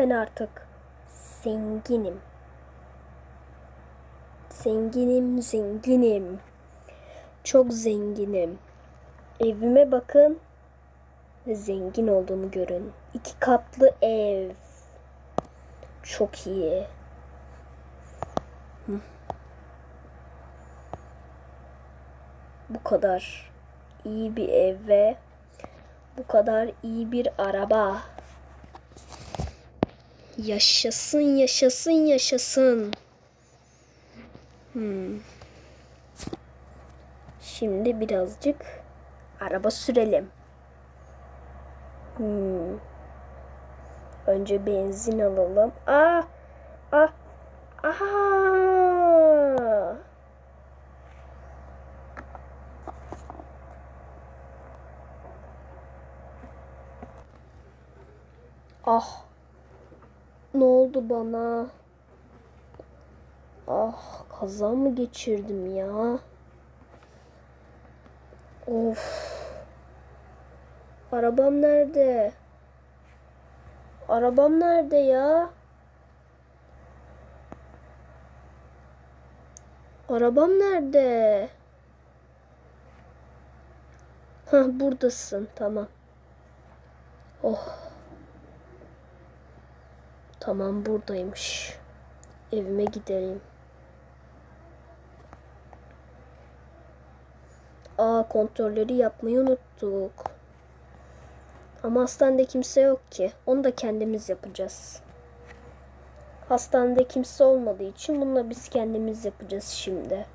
Ben artık zenginim. Zenginim, zenginim. Çok zenginim. Evime bakın zengin olduğumu görün. İki katlı ev. Çok iyi. Bu kadar iyi bir ev ve bu kadar iyi bir araba. Yaşasın, yaşasın, yaşasın. Hmm. Şimdi birazcık araba sürelim. Hmm. Önce benzin alalım. Ah! Ah! Aha! Ah! Ne oldu bana? Ah, kaza mı geçirdim ya? Of. Arabam nerede? Arabam nerede ya? Arabam nerede? Hah buradasın. Tamam. Oh. Tamam buradaymış. Evime gidelim. Aa kontrolleri yapmayı unuttuk. Ama hastanede kimse yok ki. Onu da kendimiz yapacağız. Hastanede kimse olmadığı için bunu da biz kendimiz yapacağız şimdi.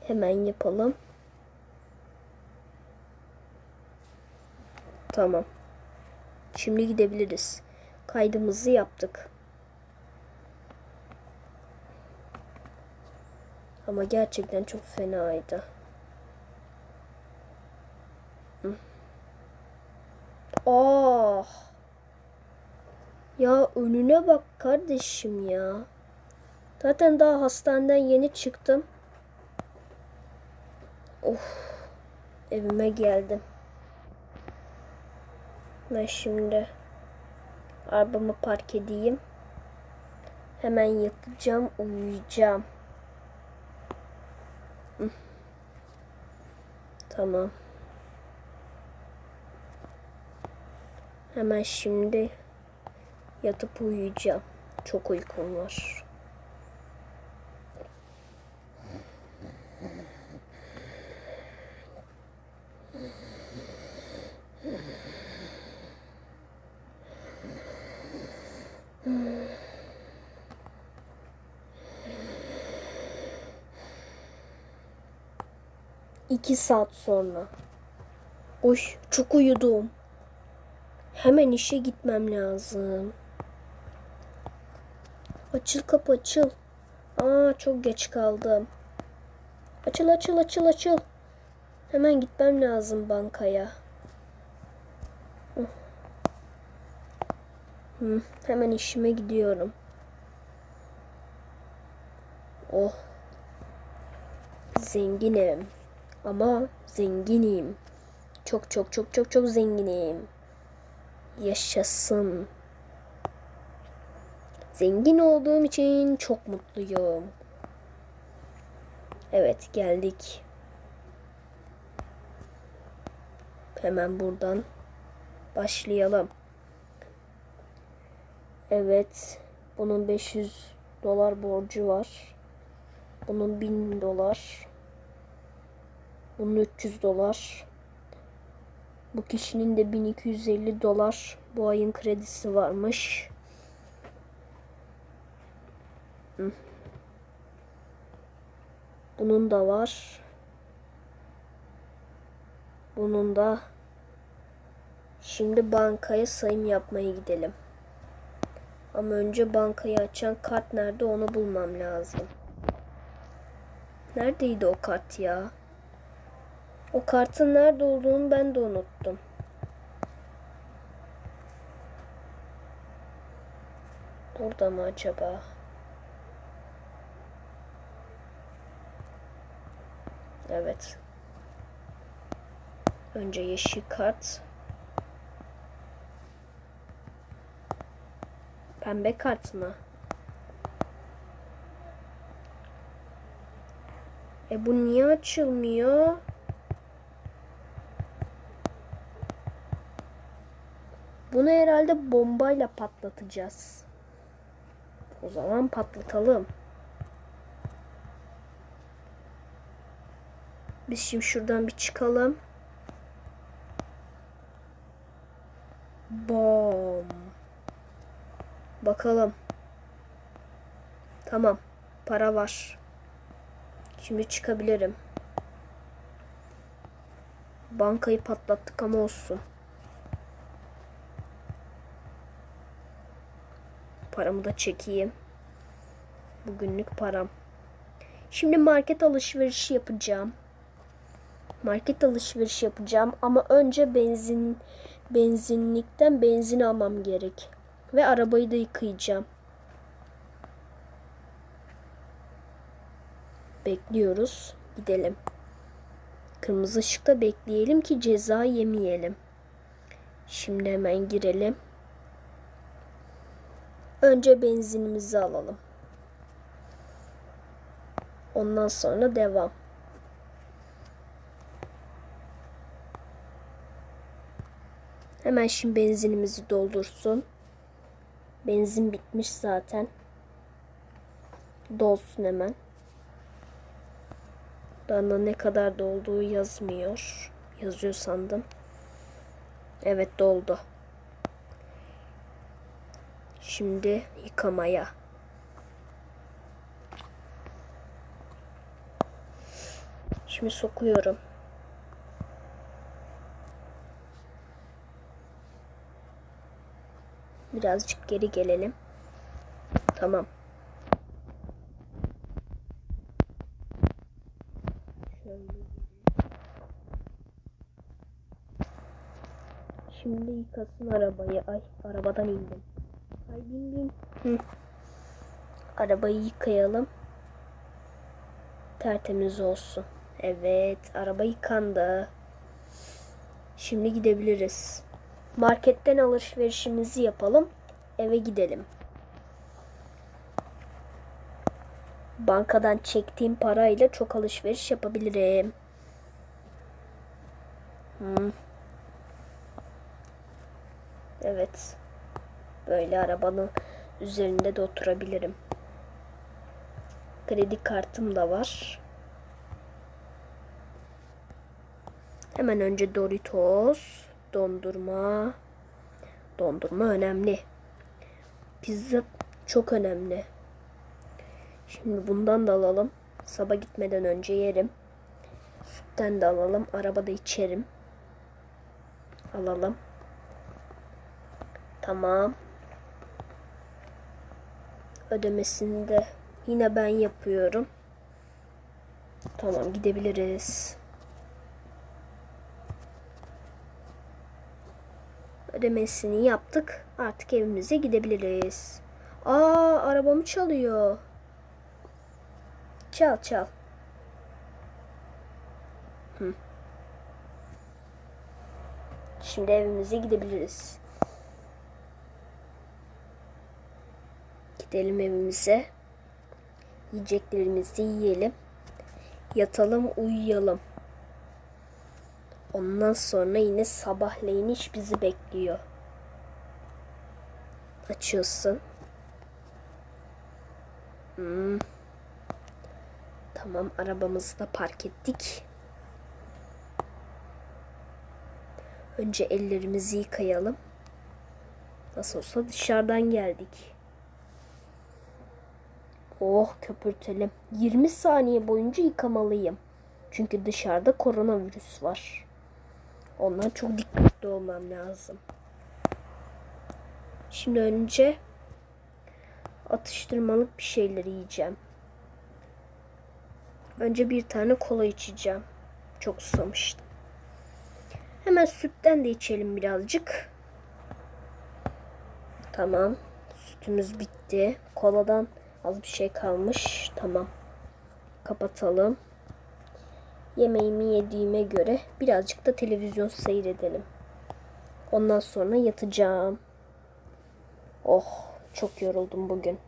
Hemen yapalım. Tamam. Şimdi gidebiliriz. Kaydımızı yaptık. Ama gerçekten çok fenaydı. Ah. Ya önüne bak kardeşim ya. Zaten daha hastaneden yeni çıktım. Of. Evime geldim. Ben şimdi arabamı park edeyim. Hemen yatacağım, uyuyacağım. Tamam. Hemen şimdi yatıp uyuyacağım. Çok uykum var. İki saat sonra. Oy çok uyudum. Hemen işe gitmem lazım. Açıl kapı açıl. Aa çok geç kaldım. Açıl açıl açıl açıl. Hemen gitmem lazım bankaya. Hı, hemen işime gidiyorum. Oh. Zenginim. Ama zenginim. Çok çok çok çok çok zenginim. Yaşasın. Zengin olduğum için çok mutluyum. Evet geldik. Hemen buradan başlayalım. Evet. Bunun 500 dolar borcu var. Bunun 1000 dolar. Bunun 300 dolar. Bu kişinin de 1250 dolar bu ayın kredisi varmış. Bunun da var. Bunun da şimdi bankaya sayım yapmaya gidelim. Ama önce bankayı açan kart nerede onu bulmam lazım. Neredeydi o kart ya? O kartın nerede olduğunu ben de unuttum. Burada mı acaba? Evet. Önce yeşil kart. Pembe kart mı? E bu niye açılmıyor? Bunu herhalde bombayla patlatacağız. O zaman patlatalım. Biz şimdi şuradan bir çıkalım. Bakalım. Tamam. Para var. Şimdi çıkabilirim. Bankayı patlattık ama olsun. Paramı da çekeyim. Bugünlük param. Şimdi market alışverişi yapacağım. Market alışverişi yapacağım ama önce benzin benzinlikten benzin almam gerek ve arabayı da yıkayacağım. Bekliyoruz. Gidelim. Kırmızı ışıkta bekleyelim ki ceza yemeyelim. Şimdi hemen girelim. Önce benzinimizi alalım. Ondan sonra devam. Hemen şimdi benzinimizi doldursun. Benzin bitmiş zaten. Dolsun hemen. Bana ne kadar dolduğu yazmıyor. Yazıyor sandım. Evet doldu. Şimdi yıkamaya. Şimdi sokuyorum. Birazcık geri gelelim. Tamam. Şimdi yıkasın arabayı. Ay arabadan indim. Ay bin bin. Hı. Arabayı yıkayalım. Tertemiz olsun. Evet araba yıkandı. Şimdi gidebiliriz. Marketten alışverişimizi yapalım. Eve gidelim. Bankadan çektiğim parayla çok alışveriş yapabilirim. Hmm. Evet. Böyle arabanın üzerinde de oturabilirim. Kredi kartım da var. Hemen önce Doritos, dondurma. Dondurma önemli. Pizza çok önemli. Şimdi bundan da alalım. Sabah gitmeden önce yerim. Sütten de alalım. Arabada içerim. Alalım. Tamam. Ödemesini de yine ben yapıyorum. Tamam gidebiliriz. Ödemesini yaptık. Artık evimize gidebiliriz. Aa arabamı çalıyor. Çal çal. Şimdi evimize gidebiliriz. Gidelim evimize. Yiyeceklerimizi yiyelim. Yatalım, uyuyalım. Ondan sonra yine sabahleyin iş bizi bekliyor. Açıyorsun. Hmm. Tamam arabamızı da park ettik. Önce ellerimizi yıkayalım. Nasıl olsa dışarıdan geldik. Oh köpürtelim. 20 saniye boyunca yıkamalıyım. Çünkü dışarıda koronavirüs var. Ondan çok dikkatli olmam lazım. Şimdi önce atıştırmalık bir şeyler yiyeceğim. Önce bir tane kola içeceğim. Çok susamıştım. Hemen sütten de içelim birazcık. Tamam. Sütümüz bitti. Koladan az bir şey kalmış. Tamam. Kapatalım. Yemeğimi yediğime göre birazcık da televizyon seyredelim. Ondan sonra yatacağım. Oh, çok yoruldum bugün.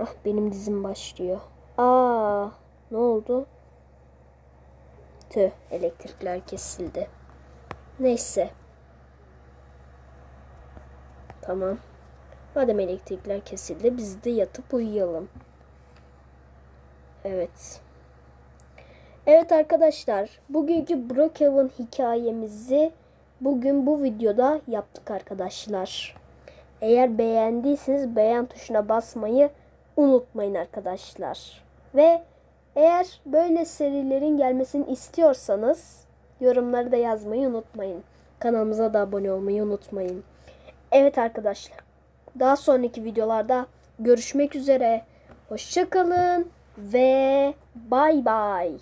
Ah, benim dizim başlıyor. Aa, ne oldu? Tüh, elektrikler kesildi. Neyse. Tamam. Madem elektrikler kesildi biz de yatıp uyuyalım. Evet. Evet arkadaşlar, bugünkü Brookhaven hikayemizi bugün bu videoda yaptık arkadaşlar. Eğer beğendiyseniz beğen tuşuna basmayı unutmayın arkadaşlar. Ve eğer böyle serilerin gelmesini istiyorsanız yorumları da yazmayı unutmayın. Kanalımıza da abone olmayı unutmayın. Evet arkadaşlar. Daha sonraki videolarda görüşmek üzere. Hoşçakalın ve bay bay.